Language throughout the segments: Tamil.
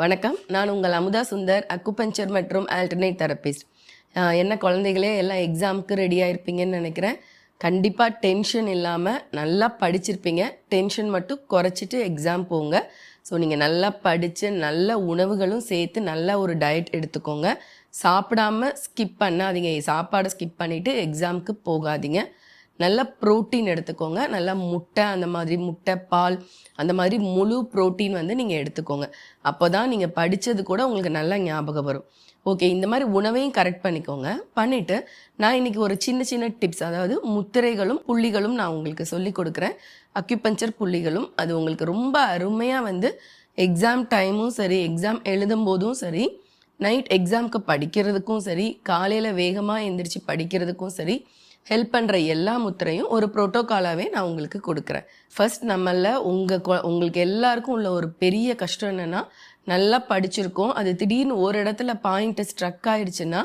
வணக்கம். நான் உங்கள் அமுதா சுந்தர் அக்குபஞ்சர் மற்றும் ஆல்டர்னேட் தெரபிஸ்ட் என்ன குழந்தைகளே எல்லாம் எக்ஸாமுக்கு ரெடியாக இருப்பீங்கன்னு நினைக்கிறேன். கண்டிப்பாக டென்ஷன் இல்லாமல் நல்லா படிச்சிருப்பீங்க. டென்ஷன் மட்டும் குறைச்சிட்டு எக்ஸாம் போங்க. ஸோ நீங்கள் நல்லா படித்து நல்ல உணவுகளும் சேர்த்து நல்ல ஒரு டயட் எடுத்துக்கோங்க. சாப்பிடாம ஸ்கிப் பண்ணாதீங்க. சாப்பாடை ஸ்கிப் பண்ணிவிட்டு எக்ஸாமுக்கு போகாதீங்க. நல்ல ப்ரோட்டீன் எடுத்துக்கோங்க. நல்லா முட்டை அந்த மாதிரி முட்டை பால் அந்த மாதிரி முழு ப்ரோட்டீன் வந்து நீங்கள் எடுத்துக்கோங்க. அப்போ தான் நீங்கள் படித்தது கூட உங்களுக்கு நல்லா ஞாபகம் வரும். ஓகே இந்த மாதிரி உணவையும் கரெக்ட் பண்ணிக்கோங்க. பண்ணிவிட்டு நான் இன்றைக்கி ஒரு சின்ன சின்ன டிப்ஸ் அதாவது முத்திரைகளும் புள்ளிகளும் நான் உங்களுக்கு சொல்லி கொடுக்குறேன். அக்யூபஞ்சர் புள்ளிகளும் அது உங்களுக்கு ரொம்ப அருமையாக வந்து எக்ஸாம் டைமும் சரி எக்ஸாம் எழுதும் போதும் சரி நைட் எக்ஸாம்க்கு படிக்கிறதுக்கும் சரி காலையில் வேகமாக எந்திரிச்சு படிக்கிறதுக்கும் சரி ஹெல்ப் பண்ணுற எல்லா முத்திரையும் ஒரு ப்ரோட்டோகாலாகவே நான் உங்களுக்கு கொடுக்குறேன். ஃபர்ஸ்ட் நம்மள உங்கள் உங்களுக்கு எல்லாருக்கும் உள்ள ஒரு பெரிய கஷ்டம் என்னென்னா நல்லா படிச்சிருக்கோம். அது திடீர்னு ஒரு இடத்துல பாயிண்ட்டு ஸ்ட்ரக் ஆயிடுச்சுன்னா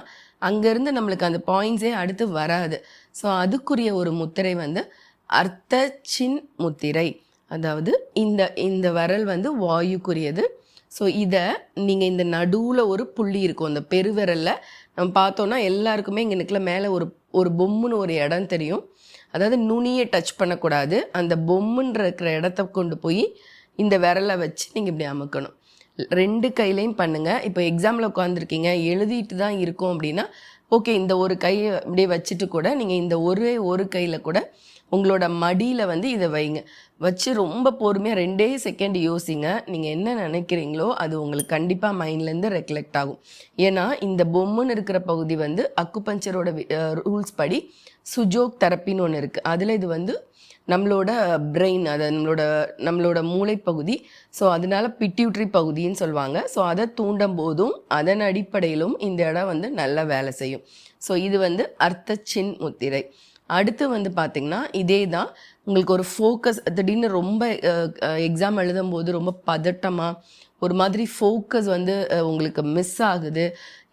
அங்கேருந்து நம்மளுக்கு அந்த பாயிண்ட்ஸே அடுத்து வராது. ஸோ அதுக்குரிய ஒரு முத்திரை வந்து அர்த்த சின் முத்திரை. அதாவது இந்த இந்த விரல் வந்து வாயுக்குரியது. ஸோ இதை நீங்கள் இந்த நடுவில் ஒரு புள்ளி இருக்கும் அந்த பெருவிரலில் நம்ம பார்த்தோன்னா எல்லாருக்குமே இங்கே நிற்கல மேலே ஒரு ஒரு பொம்முன்னு ஒரு இடம் தெரியும். அதாவது நுனியை டச் பண்ணக்கூடாது. அந்த பொம்முன்ற இருக்கிற இடத்த கொண்டு போய் இந்த விரலை வச்சு நீங்கள் இப்படி அமுக்கணும். ரெண்டு கையிலையும் பண்ணுங்கள் இப்போ எக்ஸாமில் உட்காந்துருக்கீங்க எழுதிட்டு தான் இருக்கோம் அப்படின்னா ஓகே இந்த ஒரு கையை அப்படியே வச்சுட்டு கூட நீங்கள் இந்த ஒரே ஒரு கையில் கூட உங்களோட மடியில் வந்து இதை வைங்க. வச்சு ரொம்ப பொறுமையாக ரெண்டே செகண்ட் யோசிங்க. நீங்கள் என்ன நினைக்கிறீங்களோ அது உங்களுக்கு கண்டிப்பாக மைண்ட்லேருந்து ரெக்லெக்ட் ஆகும். ஏன்னா இந்த பொம்முன்னு இருக்கிற பகுதி வந்து அக்குபஞ்சரோட ரூல்ஸ் படி சுஜோக் தெரப்பின்னு ஒன்று இருக்குது அதில் இது வந்து நம்மளோட பிரெயின் அதை நம்மளோட நம்மளோட மூளைப்பகுதி. ஸோ அதனால பிட்யூட்ரி பகுதின்னு சொல்லுவாங்க. ஸோ அதை தூண்டும் போதும் அதன் அடிப்படையிலும் இந்த இடம் வந்து நல்லா வேலை செய்யும். ஸோ இது வந்து அர்த்தச்சின் முத்திரை அடுத்து வந்து பார்த்திங்கன்னா இதே தான் உங்களுக்கு ஒரு ஃபோக்கஸ் திடீர்னு ரொம்ப எக்ஸாம் எழுதும் போது ரொம்ப பதட்டமாக ஒரு மாதிரி ஃபோக்கஸ் வந்து உங்களுக்கு மிஸ் ஆகுது.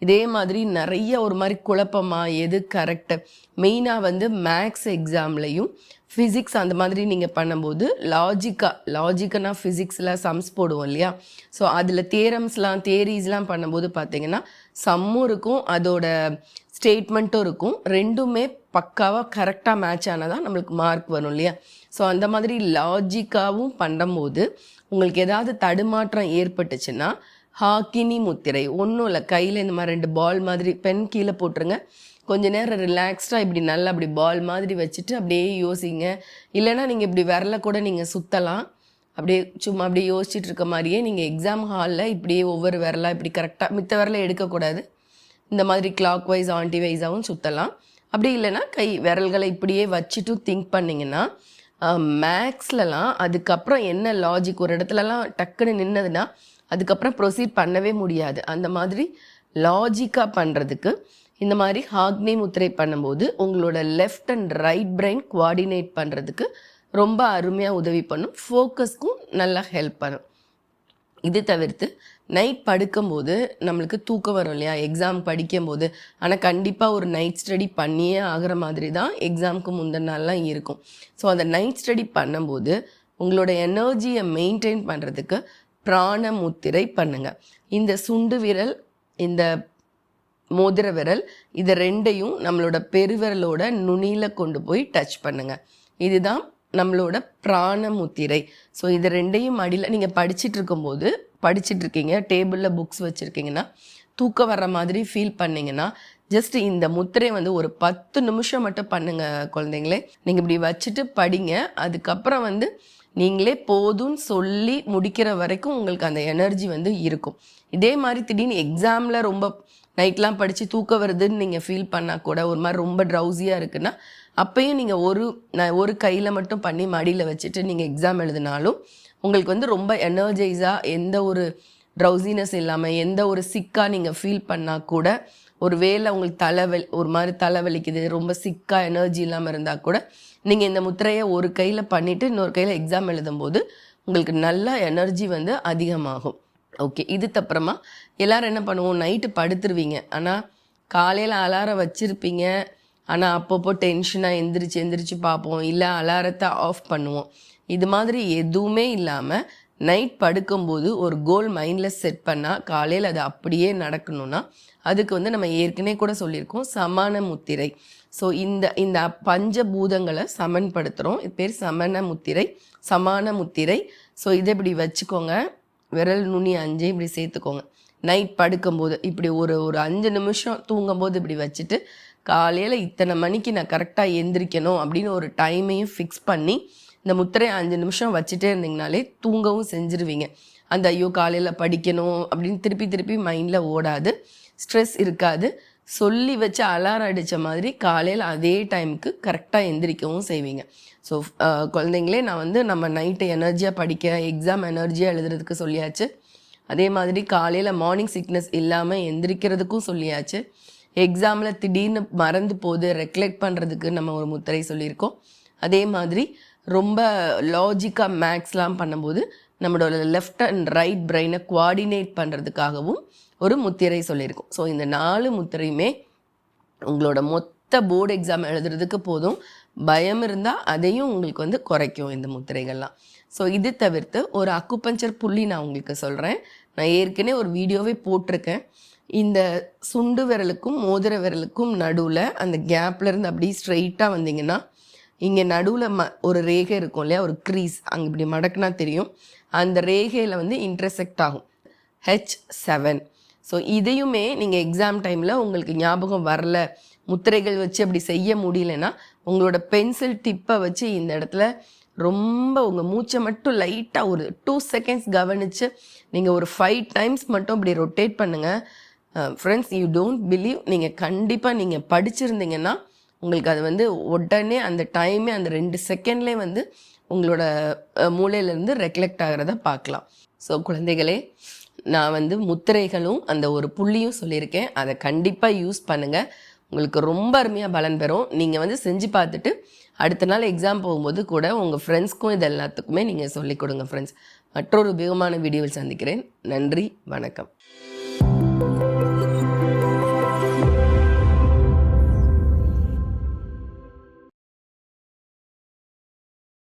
இதே மாதிரி நிறைய ஒரு மாதிரி குழப்பமாக எது கரெக்டு மெயினாக வந்து மேக்ஸ் எக்ஸாம்லையும் ஃபிசிக்ஸ் அந்த மாதிரி நீங்கள் பண்ணும்போது லாஜிக்காக லாஜிக்கனா ஃபிசிக்ஸில் சம்ஸ் போடுவோம் இல்லையா? ஸோ அதில் தேரம்ஸ்லாம் தேரீஸ்லாம் பண்ணும்போது பார்த்தீங்கன்னா சம்மும் இருக்கும் அதோட ஸ்டேட்மெண்ட்டும் இருக்கும். ரெண்டுமே பக்காவாக கரெக்டாக மேட்ச் ஆனால் தான் நம்மளுக்கு மார்க் வரும் இல்லையா? ஸோ அந்த மாதிரி லாஜிக்காகவும் பண்ணும்போது உங்களுக்கு ஏதாவது தடுமாற்றம் ஏற்பட்டுச்சுன்னா ஹாக்கினி முத்திரை ஒன்றும் இல்லை கையில் இந்த மாதிரி ரெண்டு பால் மாதிரி பென் கீழே போட்டுருங்க. கொஞ்ச நேரம் ரிலாக்ஸ்டாக இப்படி நல்லா அப்படி பால் மாதிரி வச்சுட்டு அப்படியே யோசிங்க. இல்லைன்னா நீங்கள் இப்படி விரல கூட நீங்கள் சுற்றலாம் அப்படியே சும்மா அப்படியே யோசிச்சுட்டு இருக்க மாதிரியே நீங்கள் எக்ஸாம் ஹாலில் இப்படியே ஒவ்வொரு விரலாக இப்படி கரெக்டாக மித்த விரலை எடுக்கக்கூடாது. இந்த மாதிரி கிளாக் வைஸ் ஆன்டி வைஸாகவும் சுற்றலாம் அப்படி இல்லைன்னா கை விரல்களை இப்படியே வச்சுட்டு திங்க் பண்ணிங்கன்னா மேக்ஸ்லலாம் அதுக்கப்புறம் என்ன லாஜிக் ஒரு இடத்துலலாம் டக்குன்னு நின்னதுன்னா அதுக்கப்புறம் ப்ரொசீட் பண்ணவே முடியாது. அந்த மாதிரி லாஜிக்காக பண்ணுறதுக்கு இந்த மாதிரி ஹாக்னி முத்திரை பண்ணும்போது உங்களோட left and right brain coordinate பண்ணுறதுக்கு ரொம்ப அருமையாக உதவி பண்ணும். ஃபோக்கஸ்க்கும் நல்லா ஹெல்ப் பண்ணும். இது தவிர்த்து நைட் படுக்கும்போது நம்மளுக்கு தூக்கம் வரும் இல்லையா? எக்ஸாம் படிக்கும்போது. ஆனால் கண்டிப்பாக ஒரு நைட் ஸ்டடி பண்ணியே ஆகிற மாதிரி தான் எக்ஸாமுக்கு முந்தின நாள்லாம் இருக்கும். ஸோ அந்த நைட் ஸ்டடி பண்ணும்போது உங்களோட எனர்ஜியை மெயின்டைன் பண்ணுறதுக்கு பிராண முத்திரை பண்ணுங்கள் இந்த சுண்டு விரல் இந்த மோதிர விரல் இது ரெண்டையும் நம்மளோட பெருவிரலோட நுனியில் கொண்டு போய் டச் பண்ணுங்கள் இதுதான் நம்மளோட பிராண முத்திரை ஸோ இது ரெண்டையும் அடியில் நீங்கள் படிச்சுட்டு இருக்கும்போது படிச்சிட்டு இருக்கீங்க டேபிளில் புக்ஸ் வச்சுருக்கீங்கன்னா தூக்கம் வர்ற மாதிரி ஃபீல் பண்ணிங்கன்னா ஜஸ்ட் இந்த முத்திரை வந்து ஒரு பத்து நிமிஷம் மட்டும் பண்ணுங்கள் குழந்தைங்களே. நீங்கள் இப்படி வச்சுட்டு படிங்க. அதுக்கப்புறம் வந்து நீங்களே போதும்னு சொல்லி முடிக்கிற வரைக்கும் உங்களுக்கு அந்த எனர்ஜி வந்து இருக்கும். இதே மாதிரி திடீர்னு எக்ஸாமில் ரொம்ப நைட்லாம் படித்து தூக்கம் வருதுன்னு நீங்கள் ஃபீல் பண்ணால் கூட ஒரு மாதிரி ரொம்ப ட்ரௌசியாக இருக்குன்னா அப்பயும் நீங்கள் ஒரு நான் ஒரு கையில் மட்டும் பண்ணி மடியில் வச்சுட்டு நீங்கள் எக்ஸாம் எழுதினாலும் உங்களுக்கு வந்து ரொம்ப எனர்ஜைஸாக எந்த ஒரு ட்ரௌசினஸ் இல்லாமல் எந்த ஒரு சிக்காக நீங்கள் ஃபீல் பண்ணால் கூட ஒரு வேலை உங்களுக்கு தலைவலி ஒரு மாதிரி தலைவலிக்குது ரொம்ப சிக்காக எனர்ஜி இல்லாமல் இருந்தால் கூட நீங்கள் இந்த முத்திரையை ஒரு கையில் பண்ணிவிட்டு இன்னொரு கையில் எக்ஸாம் எழுதும்போது உங்களுக்கு நல்ல எனர்ஜி வந்து அதிகமாகும். ஓகே இதுக்கப்புறமா எல்லோரும் என்ன பண்ணுவோம்? நைட்டு படுத்துருவீங்க. ஆனால் காலையில் அலாரம் வச்சுருப்பீங்க. ஆனால் அப்பப்போ டென்ஷனாக எந்திரிச்சு எந்திரிச்சு பார்ப்போம். இல்லை அலாரத்தை ஆஃப் பண்ணுவோம். இது மாதிரி எதுவுமே இல்லாமல் நைட் படுக்கும்போது ஒரு கோல் மைண்டில் செட் பண்ணால் காலையில் அது அப்படியே நடக்கணும்னா அதுக்கு வந்து நம்ம ஏற்கனவே கூட சொல்லியிருக்கோம் சமான முத்திரை. ஸோ இந்த இந்த பஞ்சபூதங்களை சமன்படுத்துகிறோம் இது பேர் சமண முத்திரை சமான முத்திரை. ஸோ இதை இப்படி வச்சுக்கோங்க. விரல் நுனி அஞ்சையும் இப்படி சேர்த்துக்கோங்க. நைட் படுக்கும்போது இப்படி ஒரு ஒரு அஞ்சு நிமிஷம் தூங்கும்போது இப்படி வச்சுட்டு காலையில் இத்தனை மணிக்கு நான் கரெக்டாக எந்திரிக்கணும் அப்படின்னு ஒரு டைமையும் ஃபிக்ஸ் பண்ணி இந்த முத்திரையை அஞ்சு நிமிஷம் வச்சுட்டே இருந்தீங்கனாலே தூங்கவும் செஞ்சுருவீங்க. அந்த ஐயோ காலையில் படிக்கணும் அப்படின்னு திருப்பி திருப்பி மைண்டில் ஓடாது. ஸ்ட்ரெஸ் இருக்காது. சொல்லி வச்சு அலாரம் அடித்த மாதிரி காலையில் அதே டைமுக்கு கரெக்டாக எந்திரிக்கவும் செய்வீங்க. ஸோ குழந்தைங்களே நான் வந்து நம்ம நைட்டு எனர்ஜியாக படிக்க எக்ஸாம் எனர்ஜியாக எழுதுறதுக்கு சொல்லியாச்சு. அதே மாதிரி காலையில் மார்னிங் சிக்னஸ் இல்லாமல் எந்திரிக்கிறதுக்கும் சொல்லியாச்சு. எக்ஸாமில் திடீர்னு மறந்து போது ரெக்லெக்ட் பண்ணுறதுக்கு நம்ம ஒரு முத்திரை சொல்லியிருக்கோம். அதே மாதிரி ரொம்ப லாஜிக்காக மேக்ஸ்லாம் பண்ணும்போது நம்மளோட லெஃப்ட் அண்ட் ரைட் பிரெயினை குவாடினேட் பண்ணுறதுக்காகவும் ஒரு முத்திரை சொல்லியிருக்கோம். ஸோ இந்த நாலு முத்திரையுமே உங்களோட மொத்த போர்டு எக்ஸாம் எழுதுறதுக்கு போதும். பயம் இருந்தால் அதையும் உங்களுக்கு வந்து குறைக்கும் இந்த முத்திரைகள்லாம். ஸோ இது தவிர்த்து ஒரு அக்குப்பஞ்சர் புள்ளி நான் உங்களுக்கு சொல்கிறேன் நான் ஏற்கனவே ஒரு வீடியோவே போட்டிருக்கேன். இந்த சுண்டு விரலுக்கும் மோதிர விரலுக்கும் நடுவில் அந்த கேப்ல இருந்து அப்படியே ஸ்ட்ரெயிட்டாக வந்தீங்கன்னா இங்கே நடுவில் ம ஒரு ரேகை இருக்கும் இல்லையா? ஒரு க்ரீஸ் அங்கே இப்படி மடக்குனா தெரியும். அந்த ரேகையில் வந்து இன்டர்செக்ட் ஆகும். ஹெச் செவன் ஸோ இதையுமே நீங்கள் எக்ஸாம் டைமில் உங்களுக்கு ஞாபகம் வரல. முத்திரைகள் வச்சு அப்படி செய்ய முடியலன்னா உங்களோட பென்சில் டிப்பை வச்சு இந்த இடத்துல ரொம்ப உங்கள் மூச்சை மட்டும் லைட்டாக ஒரு டூ செகண்ட்ஸ் கவனித்து நீங்கள் ஒரு ஃபைவ் டைம்ஸ் மட்டும் இப்படி ரொட்டேட் பண்ணுங்கள் ஃப்ரெண்ட்ஸ் யூ டோன்ட் பிலீவ் நீங்கள் கண்டிப்பாக நீங்கள் படிச்சிருந்தீங்கன்னா உங்களுக்கு அது வந்து உடனே அந்த டைமே அந்த ரெண்டு செகண்ட்லேயே வந்து உங்களோட மூளையிலேருந்து ரெக்லெக்ட் ஆகிறத பார்க்கலாம். ஸோ குழந்தைகளே நான் வந்து முத்திரைகளும் அந்த ஒரு புள்ளியும் சொல்லியிருக்கேன். அதை கண்டிப்பாக யூஸ் பண்ணுங்கள் உங்களுக்கு ரொம்ப அருமையாக பலன் பெறும் நீங்கள் வந்து செஞ்சு பார்த்துட்டு அடுத்த நாள் எக்ஸாம் போகும்போது கூட உங்கள் ஃப்ரெண்ட்ஸ்க்கும் இது எல்லாத்துக்குமே நீங்கள் சொல்லிக் கொடுங்க ஃப்ரெண்ட்ஸ் மற்றொரு உபயோகமான வீடியோவில் சந்திக்கிறேன். நன்றி வணக்கம்.